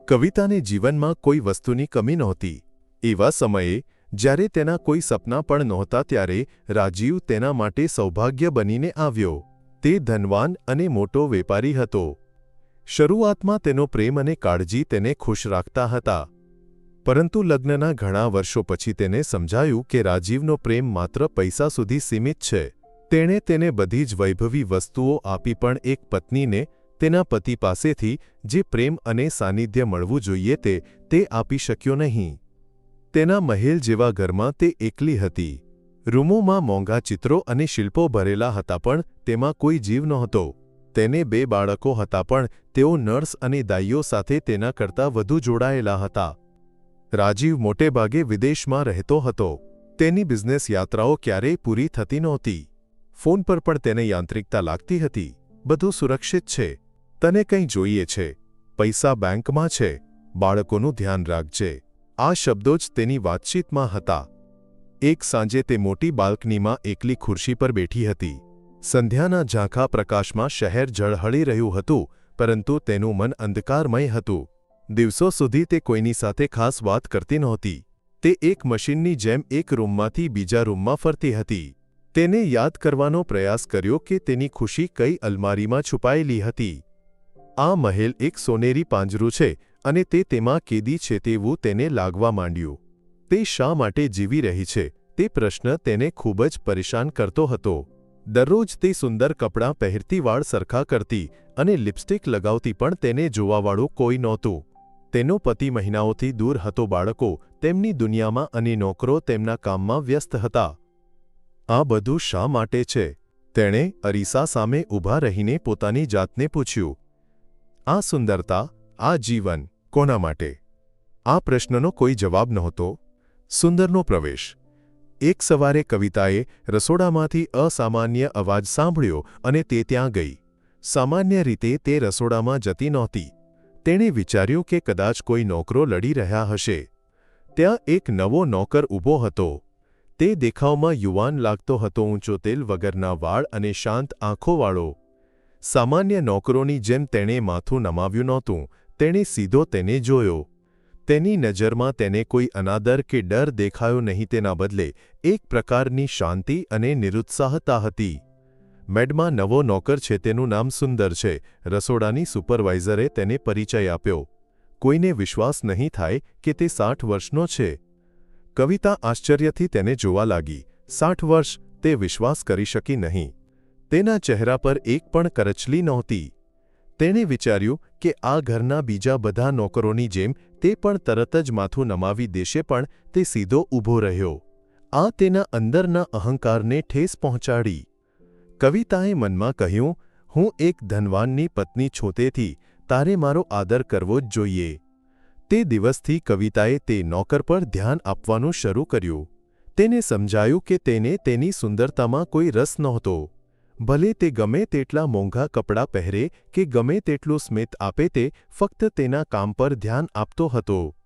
કવિતાને જીવનમાં કોઈ વસ્તુની કમી નહોતી. એવા સમયે, જ્યારે તેના કોઈ સપના પણ નહોતા ત્યારે રાજીવ તેના માટે સૌભાગ્ય બનીને આવ્યો. તે ધનવાન અને મોટો વેપારી હતો. શરૂઆતમાં તેનો પ્રેમ અને કાળજી તેને ખુશ રાખતા હતા. પરંતુ લગ્નના ઘણા વર્ષો પછી તેને સમજાયું કે રાજીવનો પ્રેમ માત્ર પૈસા સુધી સીમિત છે. તેણે તેને બધી જ વૈભવી વસ્તુઓ આપી પણ એક પત્નીને તેના પતિ પાસેથી જે પ્રેમ અને સાનિધ્ય મળવું જોઈએ તે તે આપી શક્યો નહીં. તેના મહેલ જેવા ઘરમાં તે એકલી હતી. રૂમોમાં મોંઘા ચિત્રો અને શિલ્પો ભરેલા હતા પણ તેમાં કોઈ જીવ નહોતો. તેને બે બાળકો હતા પણ તેઓ નર્સ અને દાઈઓ સાથે તેના કરતાં વધુ જોડાયેલા હતા. રાજીવ મોટેભાગે વિદેશમાં રહેતો હતો. તેની બિઝનેસ યાત્રાઓ ક્યારેય પૂરી થતી નહોતી. ફોન પર પણ તેને યાંત્રિકતા લાગતી હતી. બધું સુરક્ષિત છે. તને કંઈ જોઈએ છે, પૈસા બેંકમાં છે, બાળકોનું ધ્યાન રાખજે. આ શબ્દો જ તેની વાતચીતમાં હતા. એક સાંજે તે મોટી બાલ્કનીમાં એકલી ખુરશી પર બેઠી હતી. સંધ્યાના ઝાંખા પ્રકાશમાં શહેર ઝળહળી રહ્યું હતું, પરંતુ તેનું મન અંધકારમય હતું. દિવસો સુધી તે કોઈની સાથે ખાસ વાત કરતી નહોતી. તે એક મશીનની જેમ એક રૂમમાંથી બીજા રૂમમાં ફરતી હતી. તેને યાદ કરવાનો પ્રયાસ કર્યો કે તેની ખુશી કઈ અલમારીમાં છુપાયેલી હતી. આ મહેલ એક સોનેરી પાંજરું છે અને તે તેમાં કેદી છે તેવું તેને લાગવા માંડ્યું. તે શા માટે જીવી રહી છે? તે પ્રશ્ન તેને ખૂબ જ પરેશાન કરતો હતો. દરરોજ તે સુંદર કપડાં પહેરતી વાળ સરખા કરતી અને લિપસ્ટિક લગાવતી પણ તેને જોવાવાળું કોઈ નહોતું. તેનો પતિ મહિનાઓથી દૂર હતો બાળકો, તેમની દુનિયામાં અને નોકરો તેમના કામમાં વ્યસ્ત હતા. આ બધું શા માટે છે? તેણે અરીસા સામે ઊભા રહીને પોતાની જાતને પૂછ્યું. આ સુંદરતા, આ જીવન કોના માટે? આ પ્રશ્નનો કોઈ જવાબ નહોતો. સુંદરનો પ્રવેશ. એક સવારે કવિતાએ રસોડામાંથી અસામાન્ય અવાજ સાંભળ્યો અને તે ત્યાં ગઈ. સામાન્ય રીતે તે રસોડામાં જતી નહોતી. તેણે વિચાર્યું કે કદાચ કોઈ નોકરો લડી રહ્યા હશે. ત્યાં એક નવો નોકર ઊભો હતો. તે દેખાવમાં યુવાન લાગતો હતો ઊંચો તેલ વગરના વાળ અને શાંત આંખોવાળો. સામાન્ય નોકરોની જેમ તેણે માથું નમાવ્યું નહોતું, તેણે સીધો તેને જોયો. તેની નજરમાં તેને કોઈ અનાદર કે ડર દેખાયો નહીં તેના બદલે એક પ્રકારની શાંતિ અને નિરુત્સાહતા હતી. મેડમાં નવો નોકર છે તેનું નામ સુંદર છે, રસોડાની સુપરવાઇઝરે તેને પરિચય આપ્યો. કોઈને વિશ્વાસ નહીં થાય કે તે સાઠ વર્ષનો છે. કવિતા આશ્ચર્યથી તેને જોવા લાગી, સાઠ વર્ષ તે વિશ્વાસ કરી શકી નહીં. તેના ચહેરા પર એક પણ કરચલી નહોતી. તેણે વિચાર્યું કે આ ઘરના બીજા બધા નોકરોની જેમ તે પણ તરત જ માથું નમાવી દેશે પણ તે સીધો ઊભો રહ્યો. આ તેના અંદરના અહંકારને ઠેસ પહોંચાડી. કવિતાએ મનમાં કહ્યું, હું એક ધનવાનની પત્ની છોતેથી તારે મારો આદર કરવો જ જોઈએ. તે દિવસથી કવિતાએ તે નોકર પર ધ્યાન આપવાનું શરૂ કર્યું. તેને સમજાયું કે તેને તેની સુંદરતામાં કોઈ રસ નહોતો. ભલે તે ગમે તેટલા મોંઘા કપડાં પહેરે કે ગમે તેટલું સ્મિત આપે તે ફક્ત તેના કામ પર ધ્યાન આપતો હતો.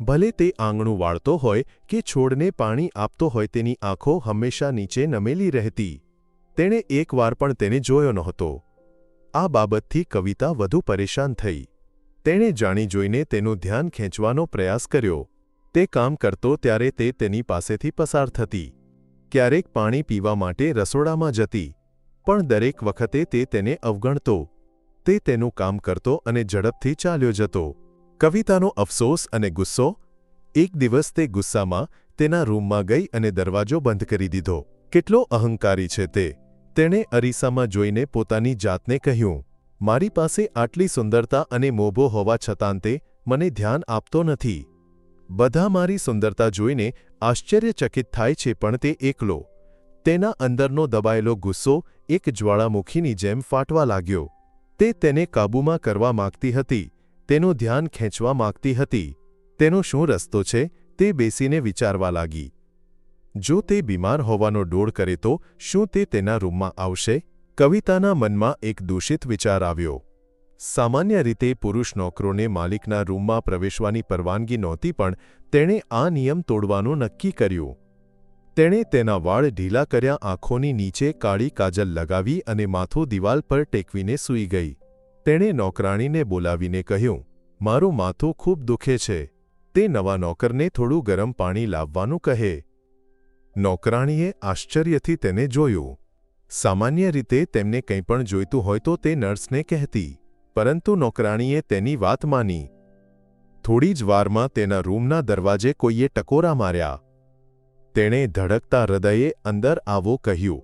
ભલે તે આંગણું વાળતો હોય કે છોડને પાણી આપતો હોય તેની આંખો હંમેશા નીચે નમેલી રહેતી. તેણે એકવાર પણ તેને જોયો નહોતો. આ બાબતથી કવિતા વધુ પરેશાન થઈ. તેણે જાણી જોઈને તેનું ધ્યાન ખેંચવાનો પ્રયાસ કર્યો. તે કામ કરતો ત્યારે તે તેની પાસેથી પસાર થતી. ક્યારેક પાણી પીવા માટે રસોડામાં જતી. પણ દરેક વખતે તે તેને અવગણતો. તે તેનું કામ કરતો અને ઝડપથી ચાલ્યો જતો. કવિતાનો અફસોસ અને ગુસ્સો? એક દિવસ તે ગુસ્સામાં તેના રૂમમાં ગઈ અને દરવાજો બંધ કરી દીધો. કેટલો અહંકારી છે તે. તેણે અરીસામાં જોઈને પોતાની જાતને કહ્યું, મારી પાસે આટલી સુંદરતા અને મોભો હોવા છતાં તે મને ધ્યાન આપતો નથી. બધા મારી સુંદરતા જોઈને આશ્ચર્યચકિત થાય છે પણ તે એકલો. તેના અંદરનો દબાયેલો ગુસ્સો એક જ્વાળામુખીની જેમ ફાટવા લાગ્યો. તે તેને કાબૂમાં કરવા માગતી હતી, તેનું ધ્યાન ખેંચવા માગતી હતી. તેનો શું રસ્તો છે તે બેસીને વિચારવા લાગી. જો તે બીમાર હોવાનો ડોળ કરે તો શું તે તેના રૂમમાં આવશે? કવિતાના મનમાં એક દૂષિત વિચાર આવ્યો. સામાન્ય રીતે પુરુષ નોકરોને માલિકના રૂમમાં પ્રવેશવાની પરવાનગી નહોતી પણ તેણે આ નિયમ તોડવાનું નક્કી કર્યું. તેણે તેના વાળ ઢીલા કર્યા, આંખોની નીચે કાળી કાજલ લગાવી અને માથું દિવાલ પર ટેકવીને સૂઈ ગઈ. તેણે નોકરાણીને બોલાવીને કહ્યું, મારું માથું ખૂબ દુખે છે. તે નવા નોકરને થોડું ગરમ પાણી લાવવાનું કહે. નોકરાણીએ આશ્ચર્યથી તેને જોયું. સામાન્ય રીતે તેમને કંઈ પણ જોઈતું હોય તો તે નર્સને કહેતી, પરંતુ નોકરાણીએ તેની વાત માની. થોડી જ વારમાં તેના રૂમના દરવાજે કોઈએ ટકોરા માર્યા. તેણે ધડકતા હૃદયે અંદર આવો કહ્યું.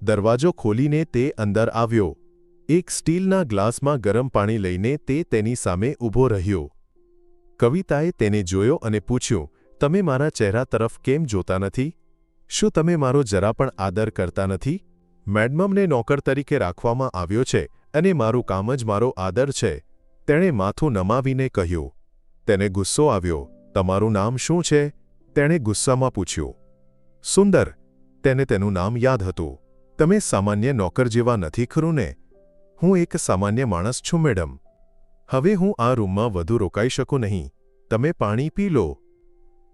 દરવાજો ખોલીને તે અંદર આવ્યો. એક સ્ટીલના ગ્લાસમાં ગરમ પાણી લઈને તે તેની સામે ઊભો રહ્યો. કવિતાએ તેને જોયો અને પૂછ્યું, તમે મારા ચહેરા તરફ કેમ જોતા નથી? શું તમે મારો જરા પણ આદર કરતા નથી? મેડમમને નોકર તરીકે રાખવામાં આવ્યો છે અને મારું કામ જ મારો આદર છે. તેણે માથું નમાવીને કહ્યું. તેને ગુસ્સો આવ્યો, તમારું નામ શું છે? તેણે ગુસ્સામાં પૂછ્યું, સુંદર, તેને તેનું નામ યાદ હતું. તમે સામાન્ય નોકર જેવા નથી ખરું ને? હું એક સામાન્ય માણસ છું, મેડમ. હવે હું આ રૂમમાં વધુ રોકાઈ શકું નહીં. તમે પાણી પી લો.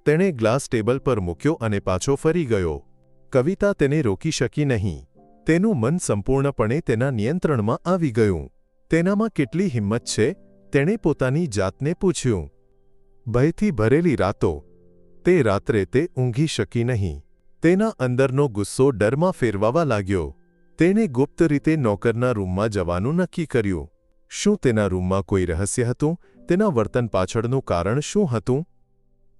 તેણે ગ્લાસ ટેબલ પર મૂક્યો અને પાછો ફરી ગયો. કવિતા તેને રોકી શકી નહીં. તેનું મન સંપૂર્ણપણે તેના નિયંત્રણમાં આવી ગયું. તેનામાં કેટલી હિંમત છે? તેણે પોતાની જાતને પૂછ્યું. ભયથી ભરેલી રાતો તે રાત્રે તે ઊંઘી શકી નહીં. તેના અંદરનો ગુસ્સો ડરમાં ફેરવાવા લાગ્યો. તેણે ગુપ્ત રીતે નોકરના રૂમમાં જવાનું નક્કી કર્યું. શું તેના રૂમમાં કોઈ રહસ્ય હતું? તેના વર્તન પાછળનું કારણ શું હતું?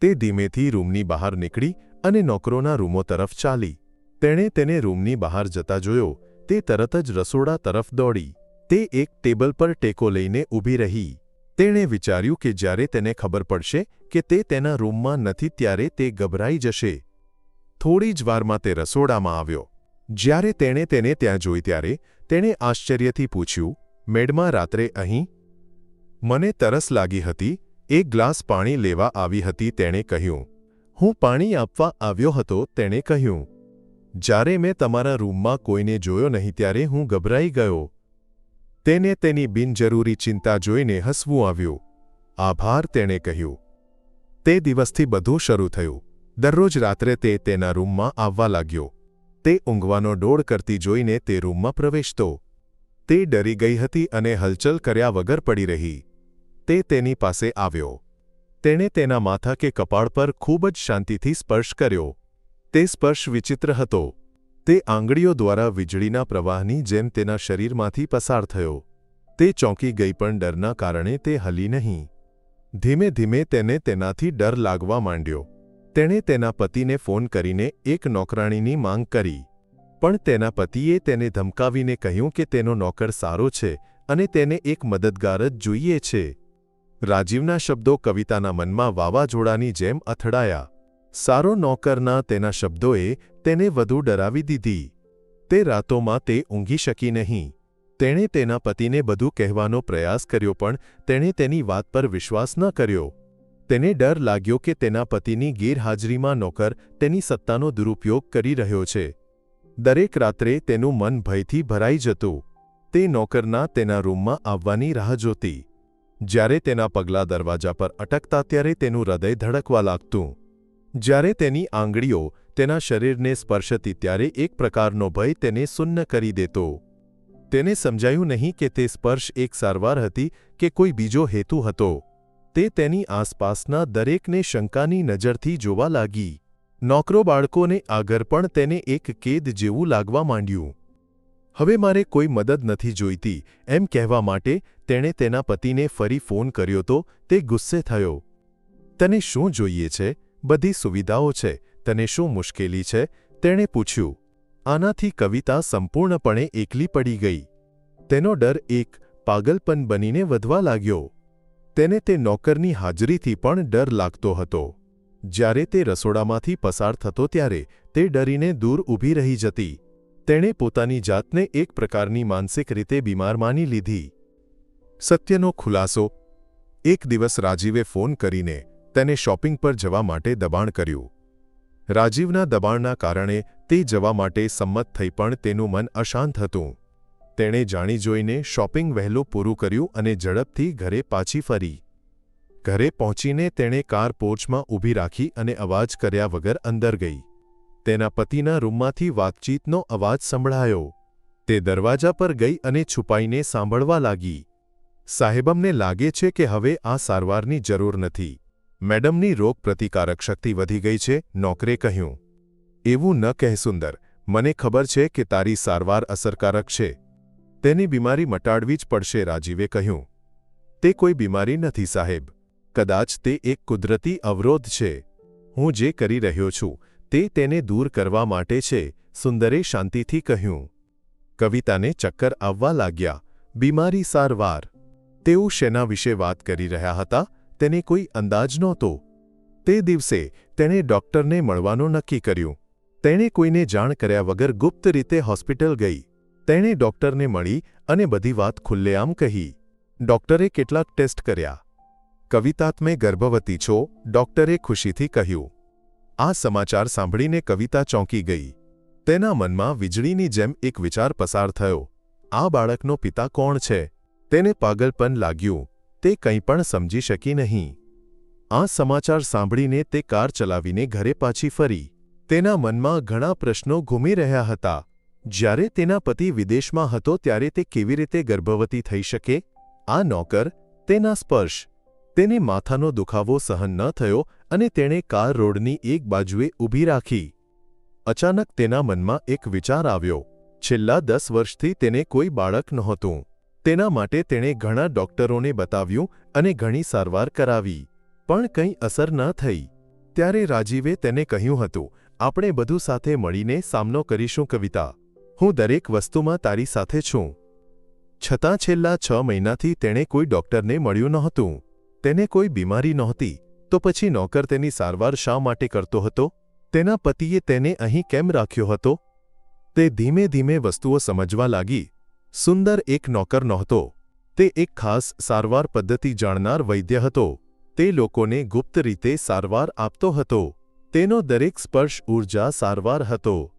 તે ધીમેથી રૂમની બહાર નીકળી અને નોકરોના રૂમો તરફ ચાલી. તેણે તેને રૂમની બહાર જતા જોયો. તે તરત જ રસોડા તરફ દોડી. તે એક ટેબલ પર ટેકો લઈને ઊભી રહી. તેણે વિચાર્યું કે જ્યારે તેને ખબર પડશે કે તે તેના રૂમમાં નથી ત્યારે તે ગભરાઈ જશે. થોડી જ વારમાં તે રસોડામાં આવ્યો. જ્યારે તેણે તેને ત્યાં જોઈ ત્યારે તેણે આશ્ચર્યથી પૂછ્યું, મેડમાં, રાત્રે અહીં? મને તરસ લાગી હતી. એક ગ્લાસ પાણી લેવા આવી હતી, તેણે કહ્યું. હું પાણી આપવા આવ્યો હતો, તેણે કહ્યું. જ્યારે મેં તમારા રૂમમાં કોઈને જોયો નહીં ત્યારે હું ગભરાઈ ગયો. તેને તેની બિનજરૂરી ચિંતા જોઈને હસવું આવ્યું. આભાર, તેણે કહ્યું. તે દિવસથી બધું શરૂ થયું. દરરોજ રાત્રે તે તેના રૂમમાં આવવા લાગ્યો. તે ઊંઘવાનો ડોળ કરતી જોઈને તે રૂમમાં પ્રવેશતો. તે ડરી ગઈ હતી અને હલચલ કર્યા વગર પડી રહી. તે તેની પાસે આવ્યો. તેણે તેના માથા કે કપાળ પર ખૂબ જ શાંતિથી સ્પર્શ કર્યો. તે સ્પર્શ વિચિત્ર હતો. તે આંગળીઓ દ્વારા વીજળીના પ્રવાહની જેમ તેના શરીરમાંથી પસાર થયો. તે ચોંકી ગઈ પણ ડરના કારણે તે હલી નહીં. ધીમે ધીમે તેને તેનાથી ડર લાગવા માંડ્યો. તેણે તેના પતિને ફોન કરીને એક નોકરાણીની માંગ કરી. પણ તેના પતિએ તેને ધમકાવીને કહ્યું કે તેનો નોકર સારો છે અને તેને એક મદદગાર જ જોઈએ છે. રાજીવના શબ્દો કવિતાના મનમાં વાવાઝોડાની જેમ અથડાયા. સારો નોકરના તેના શબ્દોએ તેને વધુ ડરાવી દીધી. તે રાતોમાં તે ઊંઘી શકી નહીં. તેણે તેના પતિને બધું કહેવાનો પ્રયાસ કર્યો પણ તેણે તેની વાત પર વિશ્વાસ ન કર્યો. તેને ડર લાગ્યો કે તેના પતિની ગેરહાજરીમાં નોકર તેની સત્તાનો દુરુપયોગ કરી રહ્યો છે. દરેક રાત્રે તેનું મન ભયથી ભરાઈ જતું. તે નોકરના તેના રૂમમાં આવવાની રાહ જોતી. જ્યારે તેના પગલાં દરવાજા પર અટકતા ત્યારે તેનું હૃદય ધડકવા લાગતું. જ્યારે તેની આંગળીઓ તેના શરીરને સ્પર્શતી ત્યારે એક પ્રકારનો ભય તેને સુન્ન કરી દેતો. તેને સમજાયું નહીં કે તે સ્પર્શ એક સારવાર હતી કે કોઈ બીજો હેતુ હતો. તે તેની આસપાસના દરેકને શંકાની નજરથી જોવા લાગી. નોકરો બાળકોને આગળ પણ તેને એક કેદ જેવું લાગવા માંડ્યું. હવે મારે કોઈ મદદ નથી જોઈતી, એમ કહેવા માટે તેણે તેના પતિને ફરી ફોન કર્યો તો તે ગુસ્સે થયો. તને શું જોઈએ છે? બધી સુવિધાઓ છે, તને શું મુશ્કેલી છે? તેણે પૂછ્યું. આનાથી કવિતા સંપૂર્ણપણે એકલી પડી ગઈ. તેનો ડર એક પાગલપન બનીને વધવા લાગ્યો. તેને તે નોકરની હાજરીથી પણ ડર લાગતો હતો. જ્યારે તે રસોડામાંથી પસાર થતો ત્યારે તે ડરીને દૂર ઊભી રહી જતી. તેણે પોતાની જાતને એક પ્રકારની માનસિક રીતે બીમાર માની લીધી. સત્યનો ખુલાસો. એક દિવસ રાજીવે ફોન કરીને તેને શોપિંગ પર જવા માટે દબાણ કર્યું. રાજીવના દબાણના કારણે તે જવા માટે સંમત થઈ પણ તેનું મન અશાંત હતું. તેણે જાણી જોઈને શોપિંગ વહેલું પૂરું કર્યું અને ઝડપથી ઘરે પાછી ફરી. ઘરે પહોંચીને તેણે કાર પોર્ચમાં ઊભી રાખી અને અવાજ કર્યા વગર અંદર ગઈ. તેના પતિના રૂમમાંથી વાતચીતનો અવાજ સંભળાયો. તે દરવાજા પર ગઈ અને છુપાઈને સાંભળવા લાગી. સાહેબમને લાગે છે કે હવે આ સારવારની જરૂર નથી. મેડમની રોગ શક્તિ વધી ગઈ છે, નોકરે કહ્યું. એવું ન કહે સુંદર, મને ખબર છે કે તારી સારવાર અસરકારક છે. તેની બીમારી મટાડવી જ પડશે, રાજીવે કહ્યું. તે કોઈ બીમારી નથી સાહેબ. કદાચ તે એક કુદરતી અવરોધ છે. હું જે કરી રહ્યો છું, તે તેને દૂર કરવા માટે છે, સુંદરે શાંતિથી કહ્યું. કવિતાને ચક્કર આવવા લાગ્યા. બીમારી સારવાર. તેઓ શેના વિશે વાત કરી રહ્યા હતા? તેને કોઈ અંદાજ નહોતો. તે દિવસે તેણે ડોક્ટરને મળવાનું નક્કી કર્યું. તેણે કોઈને જાણ કર્યા વગર ગુપ્ત રીતે હોસ્પિટલ ગઈ. તેણે ડૉક્ટરને મળી અને બધી વાત ખુલ્લેઆમ કહી. ડોક્ટરે કેટલાક ટેસ્ટ કર્યા. કવિતા તમે ગર્ભવતી છો, ડૉક્ટરે ખુશીથી કહ્યું. આ સમાચાર સાંભળીને કવિતા ચોંકી ગઈ. તેના મનમાં વીજળીની જેમ એક વિચાર પસાર થયો. આ બાળકનો પિતા કોણ છે? તેને પાગલપન લાગ્યું. તે કંઈ પણ સમજી શકી નહીં. આ સમાચાર સાંભળીને તે કાર ચલાવીને ઘરે પાછી ફરી. તેના મનમાં ઘણા પ્રશ્નો ઘૂમી રહ્યા હતા. જ્યારે તેના પતિ વિદેશમાં હતો ત્યારે તે કેવી રીતે ગર્ભવતી થઈ શકે? આ નોકર, તેના સ્પર્શ. તેને માથાનો દુખાવો સહન ન થયો અને તેણે કાર રોડની એક બાજુએ ઊભી રાખી. અચાનક તેના મનમાં એક વિચાર આવ્યો. છેલ્લા દસ વર્ષથી તેને કોઈ બાળક નહોતું. તેના માટે તેણે ઘણા ડોક્ટરોને બતાવ્યું અને ઘણી સારવાર કરાવી. પણ કંઈ અસર ન થઈ. ત્યારે રાજીવે તેને કહ્યું હતું, આપણે બધું સાથે મળીને સામનો કરીશું, કવિતા. હું દરેક વસ્તુમાં તારી સાથે છું. છતાં છેલ્લા છ મહિનાથી તેણે કોઈ ડોક્ટરને મળ્યું નહોતું. તેને કોઈ બીમારી નહોતી. તો પછી નોકર તેની સારવાર શા માટે કરતો હતો? તેના પતિએ તેને અહીં કેમ રાખ્યો હતો? તે ધીમે ધીમે વસ્તુઓ સમજવા લાગી. સુંદર એક નોકર નહોતો. તે એક ખાસ સારવાર પદ્ધતિ જાણનાર વૈદ્ય હતો. તે લોકોને ગુપ્ત રીતે સારવાર આપતો હતો. તેનો દરેક સ્પર્શ ઊર્જા સારવાર હતો.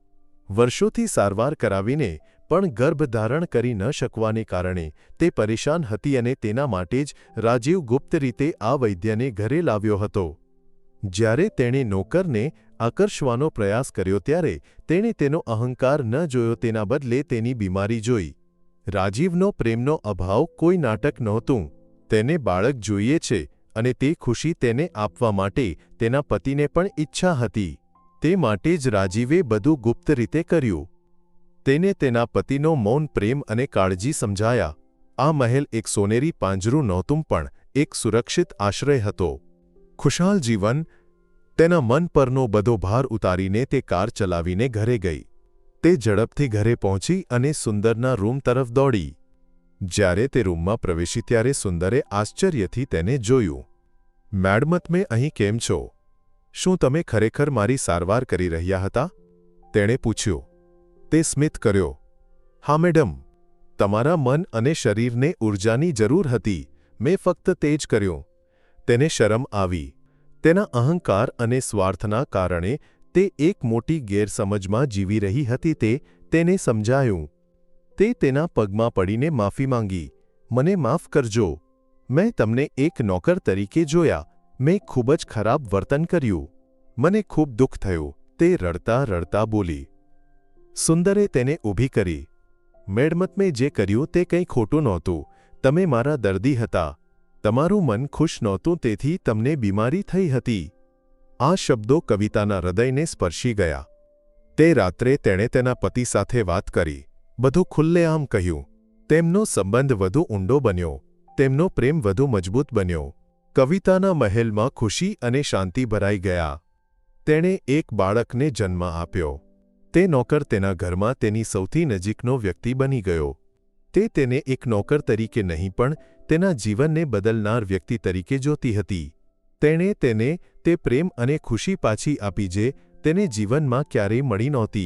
વર્ષોથી સારવાર કરાવીને પણ ગર્ભધારણ કરી ન શકવાને કારણે તે પરેશાન હતી અને તેના માટે જ રાજીવ ગુપ્ત રીતે આ વૈદ્યને ઘરે લાવ્યો હતો. જ્યારે તેણે નોકરને આકર્ષવાનો પ્રયાસ કર્યો ત્યારે તેણે તેનો અહંકાર ન જોયો તેના બદલે તેની બીમારી જોઈ. રાજીવનો પ્રેમનો અભાવ કોઈ નાટક નહોતું. તેને બાળક જોઈએ છે અને તે ખુશી તેને આપવા માટે તેના પતિને પણ ઈચ્છા હતી. તે માટે જ રાજીવે બધું ગુપ્ત રીતે કર્યું. તેને તેના પતિનો મૌન પ્રેમ અને કાળજી સમજાયા. આ મહેલ એક સોનેરી પાંજરું નહોતું પણ એક સુરક્ષિત આશ્રય હતો. ખુશાલ જીવન, તેના મન પરનો બધો ભાર ઉતારીને તે કાર ચલાવીને ઘરે ગઈ. તે ઝડપથી ઘરે પહોંચી અને સુંદરના રૂમ તરફ દોડી. જ્યારે તે રૂમમાં પ્રવેશી ત્યારે સુંદરે આશ્ચર્યથી તેને જોયું. મેડમ તમે અહીં કેમ છો? શું તમે ખરેખર મારી સારવાર કરી રહ્યા હતા? તેણે પૂછ્યું. તે સ્મિત કર્યો. હા, મેડમ. તમારા મન અને શરીરને ઊર્જાની જરૂર હતી. મેં ફક્ત તે જ કર્યું. તેને શરમ આવી. તેના અહંકાર અને સ્વાર્થના કારણે તે એક મોટી ગેરસમજમાં જીવી રહી હતી તે તેને સમજાયું. તે તેના પગમાં પડીને માફી માંગી. મને માફ કરજો. મેં તમને એક નોકર તરીકે જોયા. મેં ખૂબ જ ખરાબ વર્તન કર્યું. મને ખૂબ દુઃખ થયું. તે રડતા રડતા બોલી. સુંદરે તેને ઊભી કરી. મેડમત મેં જે કર્યું તે કંઈ ખોટું નહોતું. તમે મારા દર્દી હતા. તમારું મન ખુશ નહોતું તેથી તમને બીમારી થઈ હતી. આ શબ્દો કવિતાના હૃદયને સ્પર્શી ગયા. તે રાત્રે તેણે તેના પતિ સાથે વાત કરી. બધું ખુલ્લેઆમ કહ્યું. તેમનો સંબંધ વધુ ઊંડો બન્યો. તેમનો પ્રેમ વધુ મજબૂત બન્યો. કવિતાના મહેલમાં ખુશી અને શાંતિ ભરાઈ ગયા. તેણે એક બાળકને જન્મ આપ્યો. તે નોકર તેના ઘરમાં તેની સૌથી નજીકનો વ્યક્તિ બની ગયો. તે તેને એક નોકર તરીકે નહીં પણ તેના જીવનને બદલનાર વ્યક્તિ તરીકે જોતી હતી. તેણે તેને તે પ્રેમ અને ખુશી પાછી આપી જે તેને જીવનમાં ક્યારેય મળી નહોતી.